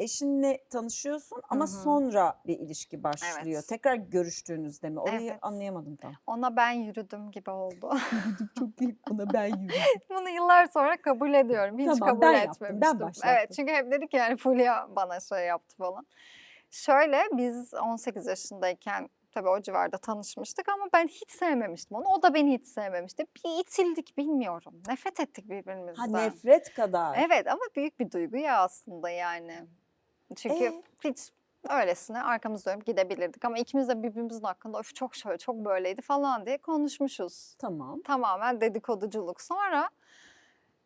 eşinle tanışıyorsun ama Hı hı. sonra bir ilişki başlıyor. Evet. Tekrar görüştüğünüzde mi? Orayı Evet. anlayamadım tam. Ona ben yürüdüm gibi oldu. Çok iyi. Ona ben yürüdüm. Bunu yıllar sonra kabul ediyorum. Hiç Tamam, kabul ben yaptım, ben etmemiştim. başlattım. Evet çünkü hep dedik yani Fulya bana şey yaptı falan. Şöyle biz 18 yaşındayken tabii o civarda tanışmıştık ama ben hiç sevmemiştim onu. O da beni hiç sevmemişti. Bir itildik bilmiyorum. Nefret ettik birbirimizden. Ha nefret kadar. Evet ama büyük bir duygu ya aslında yani. Çünkü Ee? hiç öylesine arkamızda dönüp gidebilirdik ama ikimiz de birbirimizin hakkında of çok şöyle çok böyleydi falan diye konuşmuşuz. Tamam. Tamamen dedikoduculuk. Sonra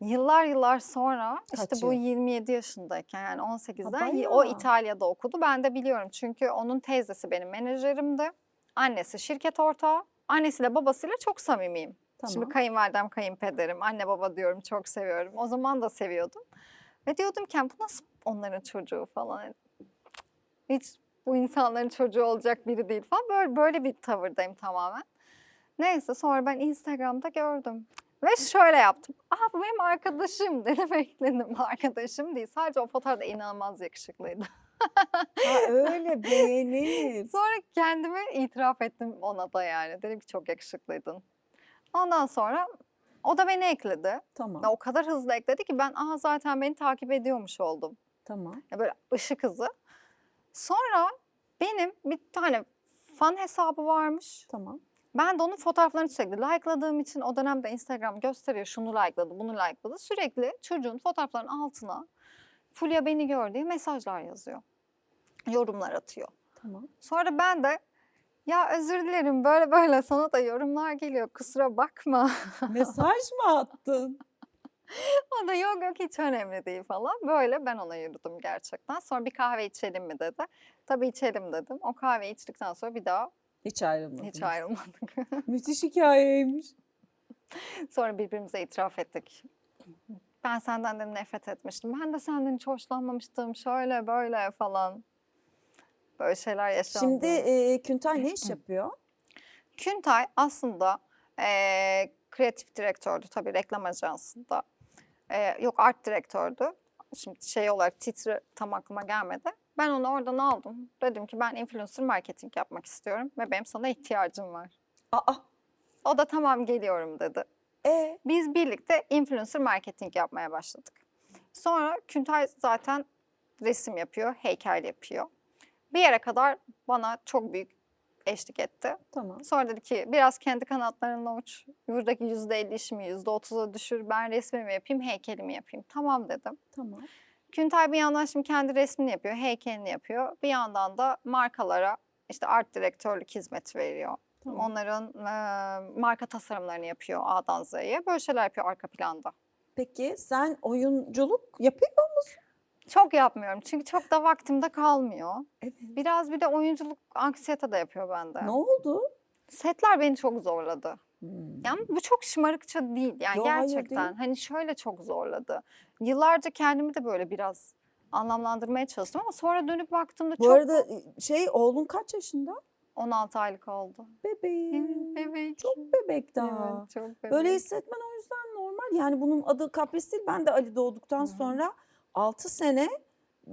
yıllar yıllar sonra Kaç işte bu yıl? 27 yaşındayken yani 18'den y- o. İtalya'da okudu. Ben de biliyorum çünkü onun teyzesi benim menajerimdi. Annesi şirket ortağı. Annesiyle babasıyla çok samimiyim. Tamam. Şimdi kayınvalidem, kayınpederim, anne baba diyorum çok seviyorum. O zaman da seviyordum. Ve diyordum ki "Yani bu nasıl onların çocuğu falan. Hiç bu insanların çocuğu olacak biri değil falan. Böyle, böyle bir tavırdayım tamamen. Neyse sonra ben Instagram'da gördüm. Ve şöyle yaptım. Aha bu benim arkadaşım dedim ekledim. Arkadaşım değil. Sadece o fotoğrafta inanılmaz yakışıklıydı. Ha öyle beğenip. Sonra kendimi itiraf ettim ona da yani. Dedim ki çok yakışıklıydın. Ondan sonra o da beni ekledi. Tamam. Ya o kadar hızlı ekledi ki ben aha zaten beni takip ediyormuş oldum. Tamam. Ya böyle ışık hızı. Sonra benim bir tane fan hesabı varmış. Tamam. Ben de onun fotoğraflarını sürekli like'ladığım için o dönemde Instagram gösteriyor şunu like'ladı, bunu like'ladı. Sürekli çocuğun fotoğraflarının altına Fulya beni gör diye mesajlar yazıyor. Yorumlar atıyor. Tamam. Sonra ben de ya özür dilerim böyle böyle sana da yorumlar geliyor kusura bakma. Mesaj mı attın? O da yok yok hiç önemli değil falan. Böyle ben ona yürüdüm gerçekten. Sonra bir kahve içelim mi dedi. Tabii içelim dedim. O kahve içtikten sonra bir daha Hiç ayrılmadın. hiç ayrılmadık. Müthiş hikayeymiş. sonra birbirimize itiraf ettik. Ben senden de nefret etmiştim. Ben de senden hiç hoşlanmamıştım. Şöyle böyle falan. Böyle şeyler yaşandı. Şimdi e, Küntay ne iş yapıyor? Küntay aslında eee, kreatif direktördü tabii reklam ajansında. Eee, yok art direktördü. Şimdi şey olarak titri tam aklıma gelmedi. Ben onu oradan aldım. Dedim ki ben influencer marketing yapmak istiyorum ve benim sana ihtiyacım var. Aa, O da tamam geliyorum dedi. e, Biz birlikte influencer marketing yapmaya başladık. Sonra Küntay zaten resim yapıyor, heykel yapıyor. Bir yere kadar bana çok büyük eşlik etti. tamam. Sonra dedi ki biraz kendi kanatlarınla uç. Buradaki yüzde elli işimi yüzde otuza düşür. Ben resmimi yapayım, heykelimi yapayım. Tamam dedim. Tamam. Küntay bir yandan şimdi kendi resmini yapıyor, heykelini yapıyor. Bir yandan da markalara işte art direktörlük hizmeti veriyor. Tamam. Onların eee, marka tasarımlarını yapıyor A'dan Z'ye. Böyle şeyler yapıyor arka planda. Peki sen oyunculuk yapıyor musun? Çok yapmıyorum çünkü çok da vaktimde kalmıyor. Evet. Biraz bir de oyunculuk anksiyete de yapıyor bende. Ne oldu? Setler beni çok zorladı. Hmm. Yani bu çok şımarıkça değil yani Yo, hayır gerçekten. değil. Hani şöyle çok zorladı. Yıllarca kendimi de böyle biraz anlamlandırmaya çalıştım ama sonra dönüp baktığımda Bu çok arada e, şey oğlun kaç yaşında? 16 aylık oldu. Bebeğim. Bebek. Çok bebek daha. Evet, çok bebek. Böyle hissetmen o yüzden normal. Yani bunun adı kapris değil. Ben de Ali doğduktan hı. sonra 6 sene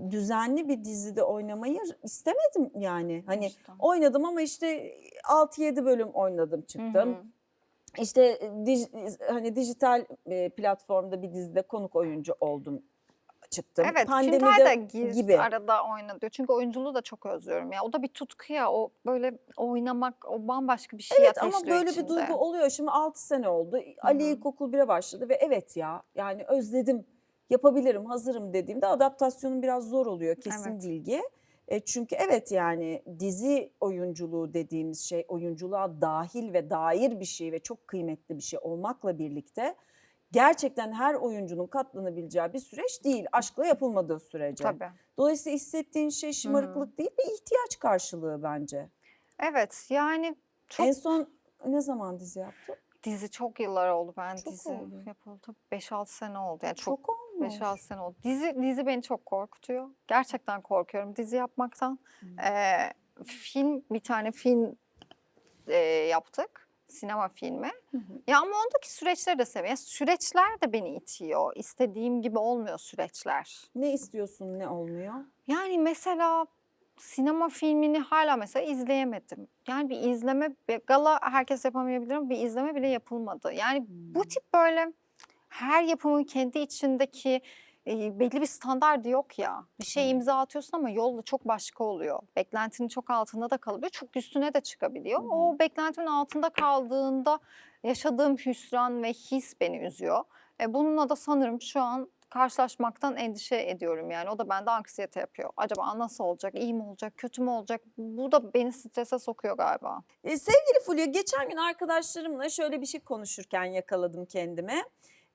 düzenli bir dizide oynamayı istemedim yani. Hani İşte. oynadım ama işte 6-7 bölüm oynadım Hı çıktım. hı. İşte e, dij- hani dijital e, platformda bir dizide konuk oyuncu oldum çıktım. Evet, Küntay Pandemide da gir, gibi. arada oynadı. Çünkü oyunculuğu da çok özlüyorum ya. O da bir tutku ya. O böyle oynamak, o bambaşka bir şey Evet ama böyle içinde. bir duygu oluyor. Şimdi 6 sene oldu. Ali hı. ilkokul 1'e başladı ve evet ya yani özledim, yapabilirim, hazırım dediğimde adaptasyonun biraz zor oluyor kesin Evet. bilgi. E, çünkü evet yani dizi oyunculuğu dediğimiz şey oyunculuğa dahil ve dair bir şey ve çok kıymetli bir şey olmakla birlikte gerçekten her oyuncunun katlanabileceği bir süreç değil. Aşkla yapılmadığı sürece. Tabii. Dolayısıyla hissettiğin şey şımarıklık değil bir ihtiyaç karşılığı bence. Evet yani çok En son ne zaman dizi yaptın? Dizi çok yıllar oldu ben Çok dizi oldu. yapıldı. 5-6 sene oldu. Yani çok Çok olmuş. 5-6 sene oldu. Dizi, dizi beni çok korkutuyor. Gerçekten korkuyorum dizi yapmaktan. Hmm. Ee, film, bir tane film e, yaptık. sinema filmi. Hı hı. Ya ama ondaki süreçleri de seviyorum. Süreçler de beni itiyor. İstediğim gibi olmuyor süreçler. Ne istiyorsun ne olmuyor? Yani mesela sinema filmini hala mesela izleyemedim. Yani bir izleme, bir gala herkes yapamayabilir ama bir izleme bile yapılmadı. Yani bu Hmm. tip böyle her yapımın kendi içindeki e, belli bir standardı yok ya. Bir şey Evet. imza atıyorsun ama yol da çok başka oluyor. Beklentinin çok altında da kalabiliyor. Çok üstüne de çıkabiliyor. Hı. O beklentimin altında kaldığında yaşadığım hüsran ve his beni üzüyor. E, bununla da sanırım şu an karşılaşmaktan endişe ediyorum yani. O da bende anksiyete yapıyor. Acaba nasıl olacak, iyi mi olacak, kötü mü olacak? Bu da beni strese sokuyor galiba. E, sevgili Fulya geçen gün arkadaşlarımla şöyle bir şey konuşurken yakaladım kendimi.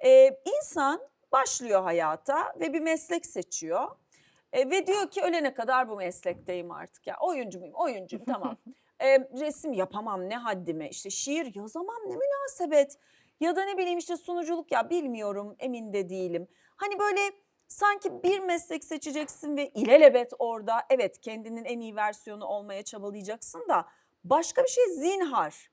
E, insan başlıyor hayata ve bir meslek seçiyor. E, ve diyor ki ölene kadar bu meslekteyim artık ya oyuncu muyum oyuncuyum tamam. E, resim yapamam ne haddime işte şiir yazamam ne münasebet. Ya da ne bileyim işte sunuculuk ya bilmiyorum emin de değilim. Hani böyle sanki bir meslek seçeceksin ve ilelebet orada evet kendinin en iyi versiyonu olmaya çabalayacaksın da başka bir şey zinhar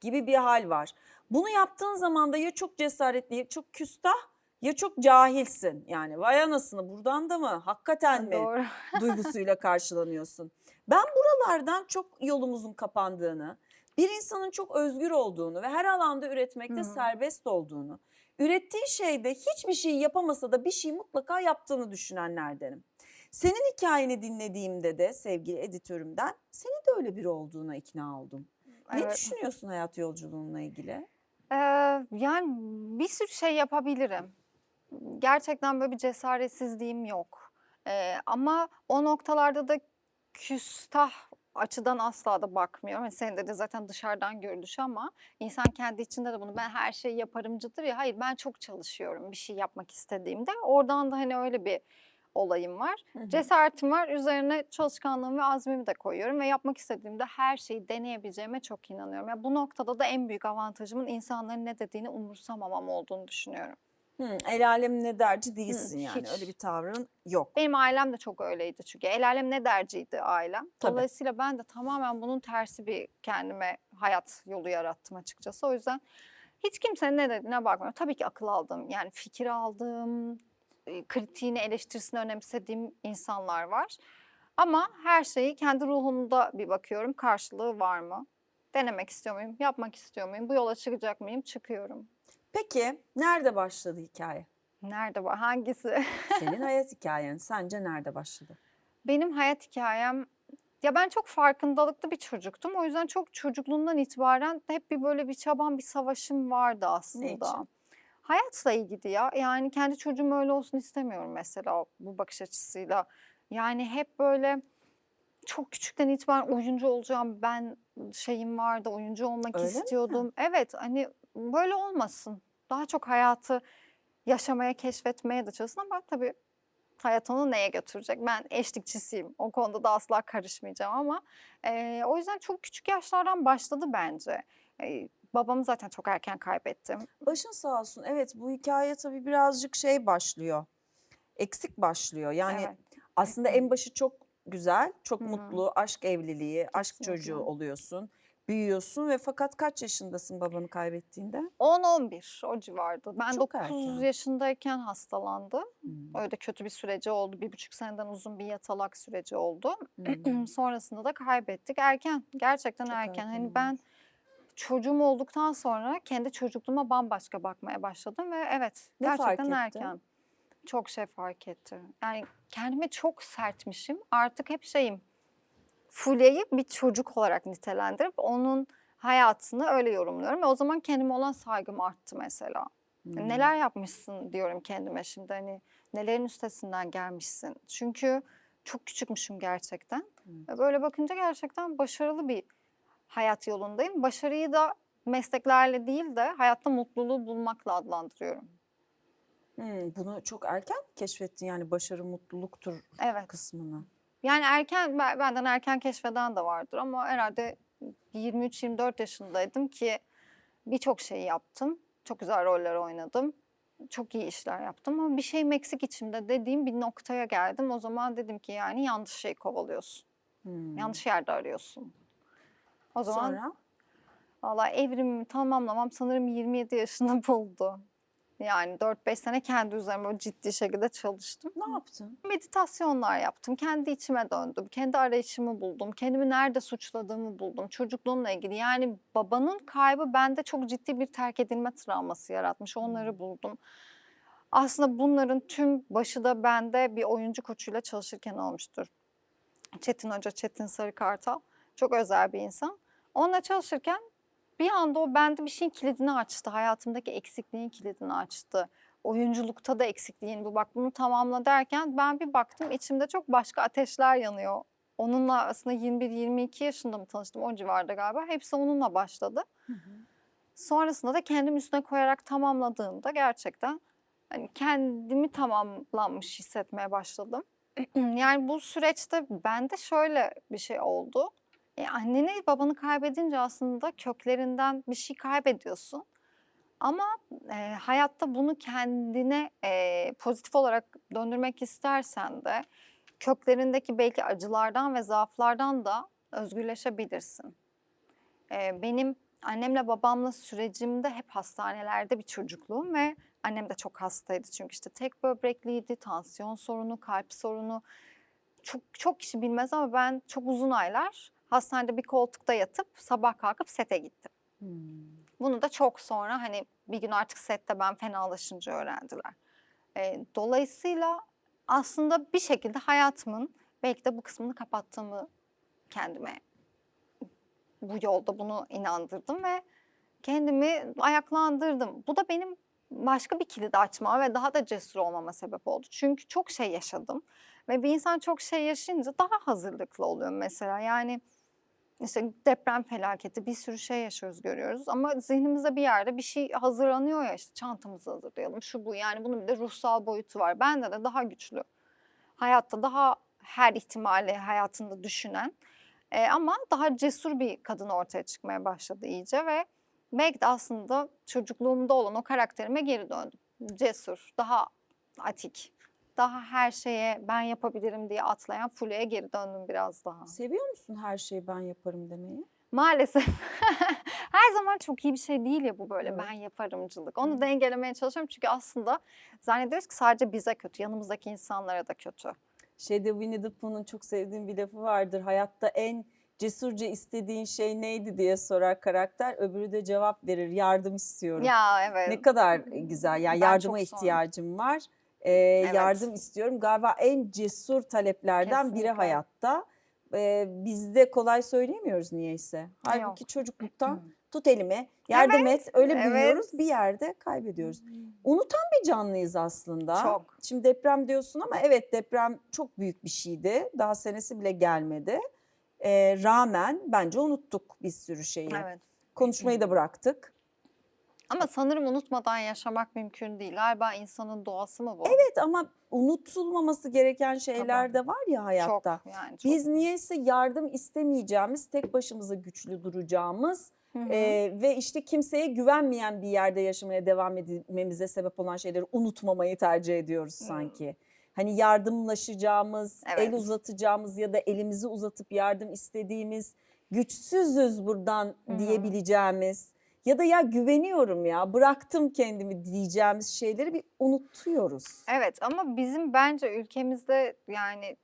gibi bir hal var. Bunu yaptığın zaman da ya çok cesaretli ya çok küstah ya çok cahilsin. Yani vay anasını buradan da mı hakikaten mi Doğru. duygusuyla karşılanıyorsun. Ben buralardan çok yolumuzun kapandığını, bir insanın çok özgür olduğunu ve her alanda üretmekte Hı hı. serbest olduğunu, ürettiği şeyde hiçbir şey yapamasa da bir şey mutlaka yaptığını düşünenlerdenim. Senin hikayeni dinlediğimde de sevgili editörümden senin de öyle biri olduğuna ikna oldum. Ne Evet. düşünüyorsun hayat yolculuğunla ilgili? Ee, yani bir sürü şey yapabilirim. Gerçekten böyle bir cesaretsizliğim yok. Ee, ama o noktalarda da küstah açıdan asla da bakmıyorum. Hani senin de zaten dışarıdan görülüş ama insan kendi içinde de bunu ben her şeyi yaparımcıdır ya. Hayır ben çok çalışıyorum bir şey yapmak istediğimde. Oradan da hani öyle bir olayım var. Hı hı. Cesaretim var. Üzerine çalışkanlığımı ve azmimi de koyuyorum ve yapmak istediğimde her şeyi deneyebileceğime çok inanıyorum. Ya bu noktada da en büyük avantajımın insanların ne dediğini umursamamam olduğunu düşünüyorum. Hı, el alem ne derci değilsin Hı, yani hiç. öyle bir tavrın yok. Benim ailem de çok öyleydi çünkü. El alem ne derciydi ailem. Tabii. Dolayısıyla ben de tamamen bunun tersi bir kendime hayat yolu yarattım açıkçası. O yüzden hiç kimsenin ne dediğine bakmıyorum. Tabii ki akıl aldım. Yani fikir aldım, e, kritiğini, eleştirisini önemsediğim insanlar var. Ama her şeyi kendi ruhumda bir bakıyorum. Karşılığı var mı? Denemek istiyor muyum? Yapmak istiyor muyum? Bu yola çıkacak mıyım? Çıkıyorum. Peki nerede başladı hikaye? Nerede var? Hangisi? Senin hayat hikayen sence nerede başladı? Benim hayat hikayem ya ben çok farkındalıklı bir çocuktum. O yüzden çok çocukluğumdan itibaren hep bir böyle bir çabam, bir savaşım vardı aslında. için? Hayatla ilgili ya. Yani kendi çocuğum öyle olsun istemiyorum mesela bu bakış açısıyla. Yani hep böyle çok küçükten itibaren oyuncu olacağım ben şeyim vardı. Oyuncu olmak Öyle mi? istiyordum. Evet hani böyle olmasın. Daha çok hayatı yaşamaya, keşfetmeye de çalışsın ama tabii hayat onu neye götürecek? Ben eşlikçisiyim. O konuda da asla karışmayacağım ama eee, o yüzden çok küçük yaşlardan başladı bence. Eee, babamı zaten çok erken kaybettim. Başın sağ olsun. Evet bu hikaye tabii birazcık şey başlıyor. Eksik başlıyor. Yani Evet. aslında en başı çok güzel, çok Hı hı. mutlu, aşk evliliği, aşk Kesinlikle. çocuğu oluyorsun. Büyüyorsun ve fakat kaç yaşındasın babanı kaybettiğinde? 10-11 o civarda. Ben Çok 9 erken. yaşındayken hastalandı. Hmm, Öyle kötü bir süreci oldu. Bir buçuk seneden uzun bir yatalak süreci oldu. hmm. Sonrasında da kaybettik. Erken, gerçekten Çok erken. erken Hani ben çocuğum olduktan sonra kendi çocukluğuma bambaşka bakmaya başladım ve evet Ne gerçekten erken. Çok şey fark etti. Yani kendime çok sertmişim. Artık hep şeyim. Fulya'yı bir çocuk olarak nitelendirip onun hayatını öyle yorumluyorum. Ve o zaman kendime olan saygım arttı mesela. Hmm. Neler yapmışsın diyorum kendime şimdi hani nelerin üstesinden gelmişsin. Çünkü çok küçükmüşüm gerçekten. Ve böyle bakınca gerçekten başarılı bir hayat yolundayım. Başarıyı da mesleklerle değil de hayatta mutluluğu bulmakla adlandırıyorum. Hmm, bunu çok erken keşfettin yani başarı mutluluktur Evet. kısmını. Yani erken ben- benden erken keşfeden de vardır ama herhalde 23-24 yaşındaydım ki birçok şey yaptım. Çok güzel roller oynadım. Çok iyi işler yaptım ama bir şeyim eksik içimde dediğim bir noktaya geldim. O zaman dedim ki yani yanlış şey kovalıyorsun. Hmm. Yanlış yerde arıyorsun. O zaman Sonra? Valla evrimimi tamamlamam sanırım 27 yaşında buldu. Yani 4-5 sene kendi üzerime ciddi şekilde çalıştım. Ne yaptın? Meditasyonlar yaptım. Kendi içime döndüm. Kendi arayışımı buldum. Kendimi nerede suçladığımı buldum. Çocukluğumla ilgili. Yani babanın kaybı bende çok ciddi bir terk edilme travması yaratmış. Onları buldum. Aslında bunların tüm başı da bende bir oyuncu koçuyla çalışırken olmuştur. Çetin Hoca, Çetin Sarıkartal. Çok özel bir insan. Onunla çalışırken bir anda o bende bir şeyin kilidini açtı. Hayatımdaki eksikliğin kilidini açtı. Oyunculukta da eksikliğin bu bak bunu tamamla derken ben bir baktım içimde çok başka ateşler yanıyor. Onunla aslında 21-22 yaşında mı tanıştım o civarda galiba. Hepsi onunla başladı. Sonrasında da kendim üstüne koyarak tamamladığımda gerçekten hani kendimi tamamlanmış hissetmeye başladım. yani bu süreçte bende şöyle bir şey oldu. E, anneni babanı kaybedince aslında köklerinden bir şey kaybediyorsun. Ama e, hayatta bunu kendine e, pozitif olarak döndürmek istersen de köklerindeki belki acılardan ve zaaflardan da özgürleşebilirsin. E, benim annemle babamla sürecimde hep hastanelerde bir çocukluğum ve annem de çok hastaydı çünkü işte tek böbrekliydi, tansiyon sorunu, kalp sorunu. Çok çok kişi bilmez ama ben çok uzun aylar hastanede bir koltukta yatıp sabah kalkıp sete gittim. Hmm. Bunu da çok sonra hani bir gün artık sette ben fenalaşınca öğrendiler. E, dolayısıyla aslında bir şekilde hayatımın belki de bu kısmını kapattığımı kendime bu yolda bunu inandırdım ve kendimi ayaklandırdım. Bu da benim başka bir kilit açma ve daha da cesur olmama sebep oldu. Çünkü çok şey yaşadım ve bir insan çok şey yaşayınca daha hazırlıklı oluyor mesela. Yani işte deprem felaketi bir sürü şey yaşıyoruz görüyoruz ama zihnimizde bir yerde bir şey hazırlanıyor ya işte çantamızı hazırlayalım şu bu yani bunun bir de ruhsal boyutu var. Bende de daha güçlü. Hayatta daha her ihtimali hayatında düşünen e, ama daha cesur bir kadın ortaya çıkmaya başladı iyice ve belki de aslında çocukluğumda olan o karakterime geri döndüm. Cesur, daha atik, daha her şeye ben yapabilirim diye atlayan Fulya'ya geri döndüm biraz daha. Seviyor musun her şeyi ben yaparım demeyi? Maalesef her zaman çok iyi bir şey değil ya bu böyle Evet. ben yaparımcılık. Onu Hı. dengelemeye çalışıyorum çünkü aslında zannediyoruz ki sadece bize kötü, yanımızdaki insanlara da kötü. Şeyde Winnie the Pooh'nun çok sevdiğim bir lafı vardır. Hayatta en cesurca istediğin şey neydi diye sorar karakter. Öbürü de cevap verir. Yardım istiyorum. Ya evet. Ne kadar güzel. Yani Ben yardıma ihtiyacım var. Ee, Yardım istiyorum. Galiba en cesur taleplerden biri Kesinlikle. hayatta. Ee, biz de kolay söyleyemiyoruz niyeyse. Halbuki çocukluktan tut elimi, yardım et. Öyle evet. büyüyoruz. Bir yerde kaybediyoruz. Unutan bir canlıyız aslında. Çok. Şimdi deprem diyorsun ama evet deprem çok büyük bir şeydi. Daha senesi bile gelmedi. Ee, rağmen bence unuttuk bir sürü şeyi. Evet. Konuşmayı da bıraktık. Ama sanırım unutmadan yaşamak mümkün değil. Galiba insanın doğası mı bu? Evet ama unutulmaması gereken şeyler de var ya hayatta. Çok yani çok. Biz niyeyse yardım istemeyeceğimiz, tek başımıza güçlü duracağımız Hı hı. ve işte kimseye güvenmeyen bir yerde yaşamaya devam etmemize sebep olan şeyleri unutmamayı tercih ediyoruz Hmm. sanki. Hani yardımlaşacağımız, el Evet. uzatacağımız ya da elimizi uzatıp yardım istediğimiz, güçsüzüz buradan Hı hı. diyebileceğimiz ya da ya güveniyorum ya bıraktım kendimi diyeceğimiz şeyleri bir unutuyoruz. Evet ama bizim bence ülkemizde yani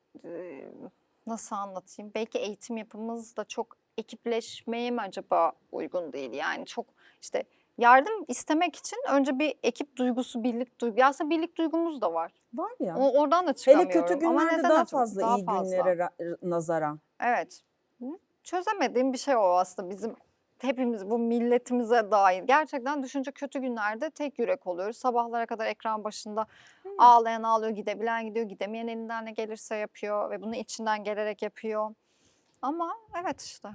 nasıl anlatayım? Belki eğitim yapımız da çok ekipleşmeye mi acaba uygun değil? Yani çok işte yardım istemek için önce bir ekip duygusu, birlik duygusu. Aslında birlik duygumuz da var. Var ya. O, oradan da Hele çıkamıyorum. kötü Ama günlerde neden daha fazla Daha iyi fazla. günlere ra- nazaran. Evet. Çözemediğim bir şey o aslında bizim hepimiz bu milletimize dair. Gerçekten düşünce kötü günlerde tek yürek oluyoruz. Sabahlara kadar ekran başında ağlayan ağlıyor, gidebilen gidiyor, gidemeyen elinden ne gelirse yapıyor ve bunu içinden gelerek yapıyor. Ama evet işte.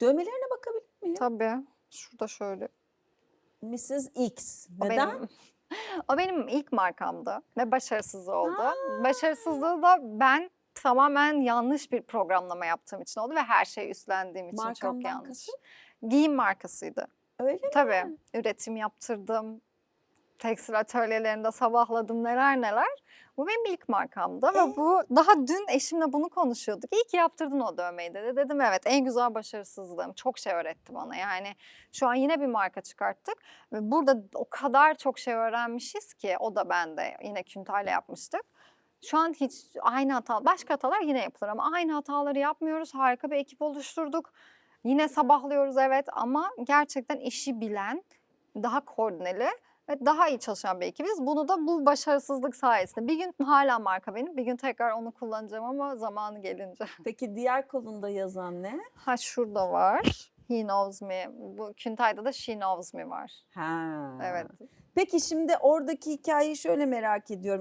Dövmelerine bakabilir miyim? Tabii. Şurada şöyle. Mrs. X. O Neden? benim, o benim ilk markamdı ve başarısız oldu. Başarısızlığı da ben tamamen yanlış bir programlama yaptığım için oldu ve her şeyi üstlendiğim için çok Markamdan yanlış. kasıt? Giyim markasıydı. Öyle mi? Tabii üretim yaptırdım. Tekstil atölyelerinde sabahladım neler neler. Bu benim ilk markamdı Ee? ve bu daha dün eşimle bunu konuşuyorduk. İyi ki yaptırdın o dövmeyi dedi. Dedim evet en güzel başarısızlığım. Çok şey öğretti bana yani. Şu an yine bir marka çıkarttık ve burada o kadar çok şey öğrenmişiz ki o da ben de yine Küntay'la yapmıştık. Şu an hiç aynı hata, başka hatalar yine yapılır ama aynı hataları yapmıyoruz. Harika bir ekip oluşturduk. Yine sabahlıyoruz evet ama gerçekten işi bilen, daha koordineli ve daha iyi çalışan bir ekibiz. Bunu da bu başarısızlık sayesinde. Bir gün hala marka benim, bir gün tekrar onu kullanacağım ama zamanı gelince. Peki diğer kolunda yazan ne? Ha şurada var. He knows me. Bu Küntay'da da she knows me var. Ha. Evet. Peki şimdi oradaki hikayeyi şöyle merak ediyorum.